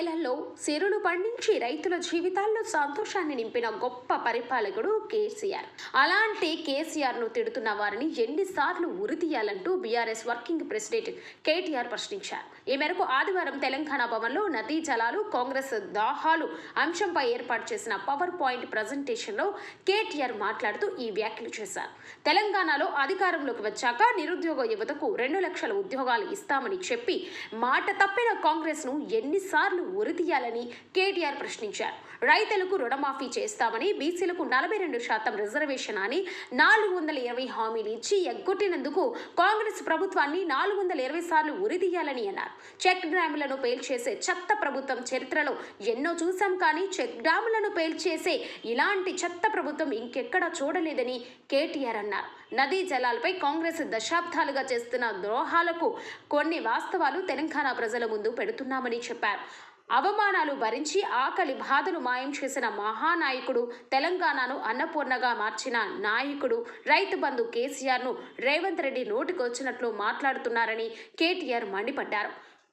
నెలల్లో సిరులు పండించి రైతుల జీవితాల్లో సంతోషాన్ని నింపిన గొప్ప పరిపాలకుడు కేసీఆర్. అలాంటి కేసీఆర్ను తిడుతున్న వారిని ఎన్నిసార్లు ఉరితీయాలంటూ బీఆర్ఎస్ వర్కింగ్ ప్రెసిడెంట్ కేటీఆర్ ప్రశ్నించారు. ఈ మేరకు ఆదివారం తెలంగాణ భవన్లో నదీ జలాలు కాంగ్రెస్ దాహాలు అంశంపై ఏర్పాటు చేసిన పవర్ పాయింట్ ప్రజెంటేషన్లో కేటీఆర్ మాట్లాడుతూ ఈ వ్యాఖ్యలు చేశారు. తెలంగాణలో అధికారంలోకి వచ్చాక నిరుద్యోగ యువతకు రెండు లక్షల ఉద్యోగాలు ఇస్తామని చెప్పి మాట తప్పిన కాంగ్రెస్ను ఎన్నిసార్లు ఉరితీయాలని కేటీఆర్ ప్రశ్నించారు. రైతులకు రుణమాఫీ చేస్తామని బీసీలకు నలభై రెండు శాతం రిజర్వేషన్ అని నాలుగు వందల ఇరవై హామీలు ఇచ్చి ఎగ్గొట్టినందుకు కాంగ్రెస్ ప్రభుత్వాన్ని నాలుగు వందల ఇరవై సార్లు ఉరితీయాలని అన్నారు. చెక్ డ్యాములను పేల్చేసే చెత్త ప్రభుత్వం చరిత్రలో ఎన్నో చూశాం కానీ చెక్ డ్యాములను పేల్చేసే ఇలాంటి చెత్త ప్రభుత్వం ఇంకెక్కడా చూడలేదని కేటీఆర్ అన్నారు. నదీ జలాలపై కాంగ్రెస్ దశాబ్దాలుగా చేస్తున్న ద్రోహాలకు కొన్ని వాస్తవాలు తెలంగాణ ప్రజల ముందు పెడుతున్నామని చెప్పారు. అవమానాలు భరించి ఆకలి బాధను మాయం చేసిన మహానాయకుడు తెలంగాణను అన్నపూర్ణగా మార్చిన నాయకుడు రైతు బంధు కేసీఆర్ను రేవంత్ రెడ్డి నోటికొచ్చినట్లు మాట్లాడుతున్నారని కేటీఆర్ మండిపడ్డారు.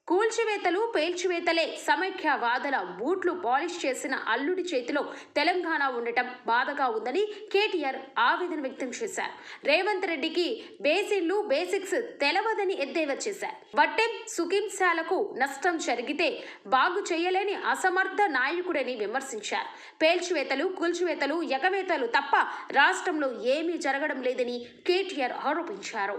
కూల్చివేతలు పేల్చివేతలే సమైక్యవాదుల బూట్లు పాలిష్ చేసిన అల్లుడి చేతిలో తెలంగాణ ఉండటం బాధగా ఉందని కేటీఆర్ ఆవేదన వ్యక్తం చేశారు. రేవంత్ రెడ్డికి బేసిన్లు బేసిక్స్ తెలవదని ఎద్దేవా చేశారు. వట్టెం సుఖింశాలకు నష్టం జరిగితే బాగు చేయలేని అసమర్థ నాయకుడని విమర్శించారు. పేల్చివేతలు కూల్చివేతలు ఎగవేతలు తప్ప రాష్ట్రంలో ఏమీ జరగడం లేదని కేటీఆర్ ఆరోపించారు.